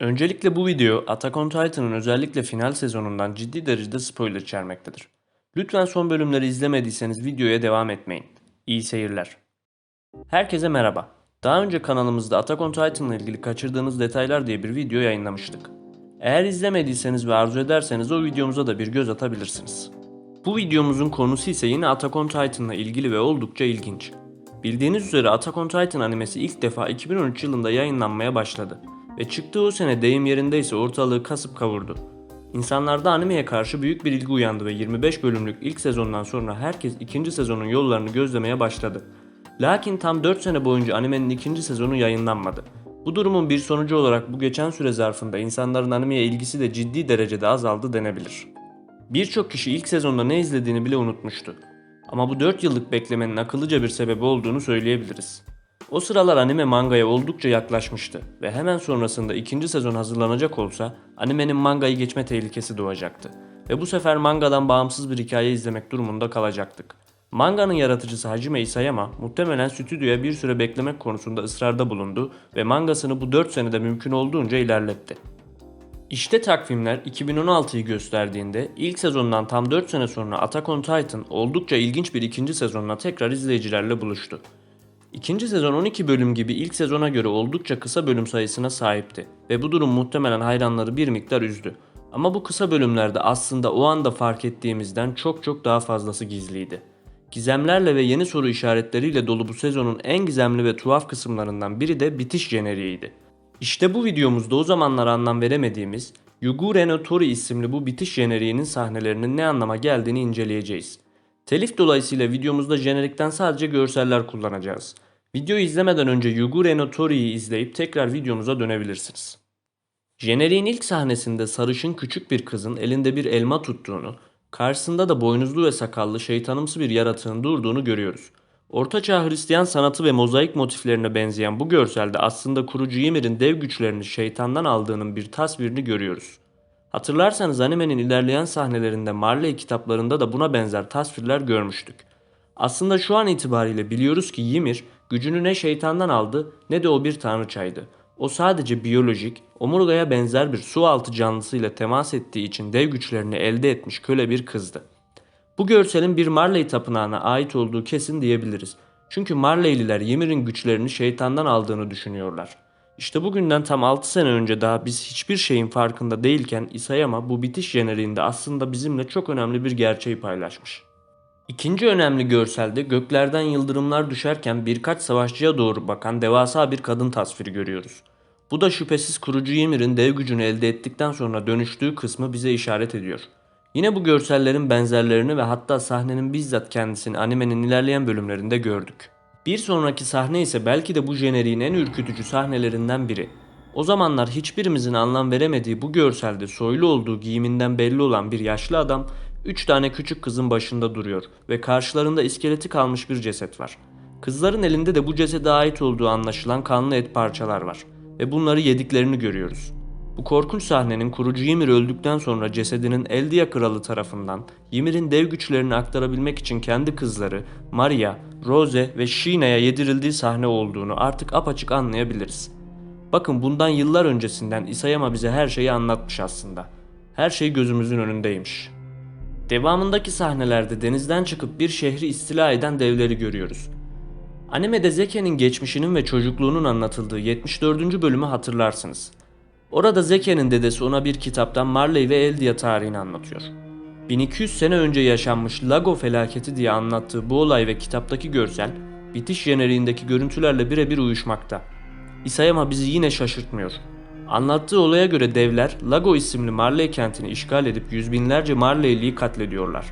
Öncelikle bu video Attack on Titan'ın özellikle final sezonundan ciddi derecede spoiler içermektedir. Lütfen son bölümleri izlemediyseniz videoya devam etmeyin. İyi seyirler. Herkese merhaba. Daha önce kanalımızda Attack on Titan ile ilgili kaçırdığınız detaylar diye bir video yayınlamıştık. Eğer izlemediyseniz ve arzu ederseniz o videomuza da bir göz atabilirsiniz. Bu videomuzun konusu ise yine Attack on Titan ile ilgili ve oldukça ilginç. Bildiğiniz üzere Attack on Titan animesi ilk defa 2013 yılında yayınlanmaya başladı ve çıktığı o sene deyim yerindeyse ortalığı kasıp kavurdu. İnsanlarda animeye karşı büyük bir ilgi uyandı ve 25 bölümlük ilk sezondan sonra herkes ikinci sezonun yollarını gözlemeye başladı. Lakin tam 4 sene boyunca animenin ikinci sezonu yayınlanmadı. Bu durumun bir sonucu olarak bu geçen süre zarfında insanların animeye ilgisi de ciddi derecede azaldı denebilir. Birçok kişi ilk sezonda ne izlediğini bile unutmuştu. Ama bu 4 yıllık beklemenin akıllıca bir sebebi olduğunu söyleyebiliriz. O sıralar anime mangaya oldukça yaklaşmıştı ve hemen sonrasında ikinci sezon hazırlanacak olsa animenin mangayı geçme tehlikesi doğacaktı. Ve bu sefer mangadan bağımsız bir hikaye izlemek durumunda kalacaktık. Manganın yaratıcısı Hajime Isayama muhtemelen stüdyoya bir süre beklemek konusunda ısrarda bulundu ve mangasını bu 4 senede mümkün olduğunca ilerletti. İşte takvimler 2016'yı gösterdiğinde ilk sezondan tam 4 sene sonra Attack on Titan oldukça ilginç bir ikinci sezonla tekrar izleyicilerle buluştu. İkinci sezon 12 bölüm gibi ilk sezona göre oldukça kısa bölüm sayısına sahipti ve bu durum muhtemelen hayranları bir miktar üzdü. Ama bu kısa bölümlerde aslında o anda fark ettiğimizden çok çok daha fazlası gizliydi. Gizemlerle ve yeni soru işaretleriyle dolu bu sezonun en gizemli ve tuhaf kısımlarından biri de bitiş jeneriğiydi. İşte bu videomuzda o zamanlar anlam veremediğimiz Yugure no Tori isimli bu bitiş jeneriğinin sahnelerinin ne anlama geldiğini inceleyeceğiz. Telif dolayısıyla videomuzda jenerikten sadece görseller kullanacağız. Videoyu izlemeden önce Yugure no Tori'yi izleyip tekrar videomuza dönebilirsiniz. Jeneriğin ilk sahnesinde sarışın küçük bir kızın elinde bir elma tuttuğunu, karşısında da boynuzlu ve sakallı şeytanımsı bir yaratığın durduğunu görüyoruz. Ortaçağ Hristiyan sanatı ve mozaik motiflerine benzeyen bu görselde aslında kurucu Ymir'in dev güçlerini şeytandan aldığının bir tasvirini görüyoruz. Hatırlarsanız animenin ilerleyen sahnelerinde Marley kitaplarında da buna benzer tasvirler görmüştük. Aslında şu an itibariyle biliyoruz ki Ymir gücünü ne şeytandan aldı ne de o bir tanrıçaydı. O sadece biyolojik, omurgaya benzer bir su altı canlısıyla temas ettiği için dev güçlerini elde etmiş köle bir kızdı. Bu görselin bir Marley tapınağına ait olduğu kesin diyebiliriz. Çünkü Marleyliler Ymir'in güçlerini şeytandan aldığını düşünüyorlar. İşte bugünden tam 6 sene önce daha biz hiçbir şeyin farkında değilken Isayama bu bitiş jeneriğinde aslında bizimle çok önemli bir gerçeği paylaşmış. İkinci önemli görselde göklerden yıldırımlar düşerken birkaç savaşçıya doğru bakan devasa bir kadın tasviri görüyoruz. Bu da şüphesiz kurucu Ymir'in dev gücünü elde ettikten sonra dönüştüğü kısmı bize işaret ediyor. Yine bu görsellerin benzerlerini ve hatta sahnenin bizzat kendisini animenin ilerleyen bölümlerinde gördük. Bir sonraki sahne ise belki de bu jeneriğin en ürkütücü sahnelerinden biri. O zamanlar hiçbirimizin anlam veremediği bu görselde soylu olduğu giyiminden belli olan bir yaşlı adam 3 tane küçük kızın başında duruyor ve karşılarında iskeleti kalmış bir ceset var. Kızların elinde de bu cesede ait olduğu anlaşılan kanlı et parçalar var ve bunları yediklerini görüyoruz. Bu korkunç sahnenin kurucu Ymir öldükten sonra cesedinin Eldia kralı tarafından Ymir'in dev güçlerini aktarabilmek için kendi kızları Maria, Rose ve Shina'ya yedirildiği sahne olduğunu artık apaçık anlayabiliriz. Bakın bundan yıllar öncesinden Isayama bize her şeyi anlatmış aslında. Her şey gözümüzün önündeymiş. Devamındaki sahnelerde denizden çıkıp bir şehri istila eden devleri görüyoruz. Animede Zeke'nin geçmişinin ve çocukluğunun anlatıldığı 74. bölümü hatırlarsınız. Orada Zeke'nin dedesi ona bir kitaptan Marley ve Eldia tarihini anlatıyor. 1200 sene önce yaşanmış Lago felaketi diye anlattığı bu olay ve kitaptaki görsel, bitiş jeneriğindeki görüntülerle birebir uyuşmakta. Isayama bizi yine şaşırtmıyor. Anlattığı olaya göre devler Lago isimli Marley kentini işgal edip yüz binlerce Marleyliyi katlediyorlar.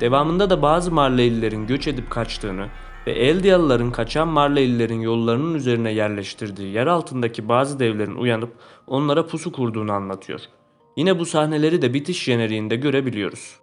Devamında da bazı Marleylilerin göç edip kaçtığını ve Eldiyalıların kaçan Marleylilerin yollarının üzerine yerleştirdiği yer altındaki bazı devlerin uyanıp onlara pusu kurduğunu anlatıyor. Yine bu sahneleri de bitiş jeneriğinde görebiliyoruz.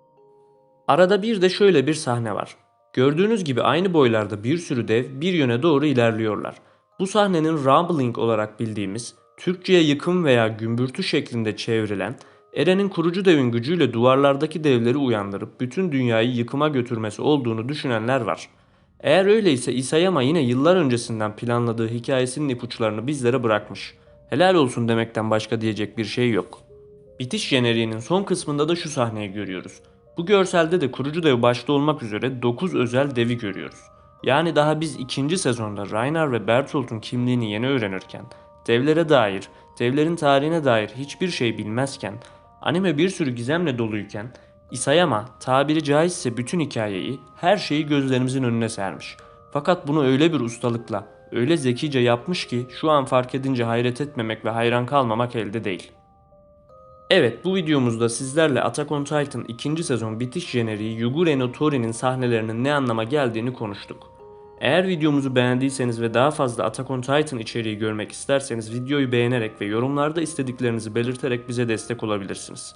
Arada bir de şöyle bir sahne var. Gördüğünüz gibi aynı boylarda bir sürü dev bir yöne doğru ilerliyorlar. Bu sahnenin rumbling olarak bildiğimiz, Türkçe'ye yıkım veya gümbürtü şeklinde çevrilen, Eren'in kurucu devin gücüyle duvarlardaki devleri uyandırıp bütün dünyayı yıkıma götürmesi olduğunu düşünenler var. Eğer öyleyse Isayama yine yıllar öncesinden planladığı hikayesinin ipuçlarını bizlere bırakmış. Helal olsun demekten başka diyecek bir şey yok. Bitiş jeneriğinin son kısmında da şu sahneyi görüyoruz. Bu görselde de kurucu dev başta olmak üzere 9 özel devi görüyoruz. Yani daha biz ikinci sezonda Ragnar ve Bertolt'un kimliğini yeni öğrenirken, devlere dair, devlerin tarihine dair hiçbir şey bilmezken, anime bir sürü gizemle doluyken, Isayama tabiri caizse bütün hikayeyi, her şeyi gözlerimizin önüne sermiş. Fakat bunu öyle bir ustalıkla, öyle zekice yapmış ki şu an fark edince hayret etmemek ve hayran kalmamak elde değil. Evet bu videomuzda sizlerle Attack on Titan 2. sezon bitiş jeneriği Yugure no Tori'nin sahnelerinin ne anlama geldiğini konuştuk. Eğer videomuzu beğendiyseniz ve daha fazla Attack on Titan içeriği görmek isterseniz videoyu beğenerek ve yorumlarda istediklerinizi belirterek bize destek olabilirsiniz.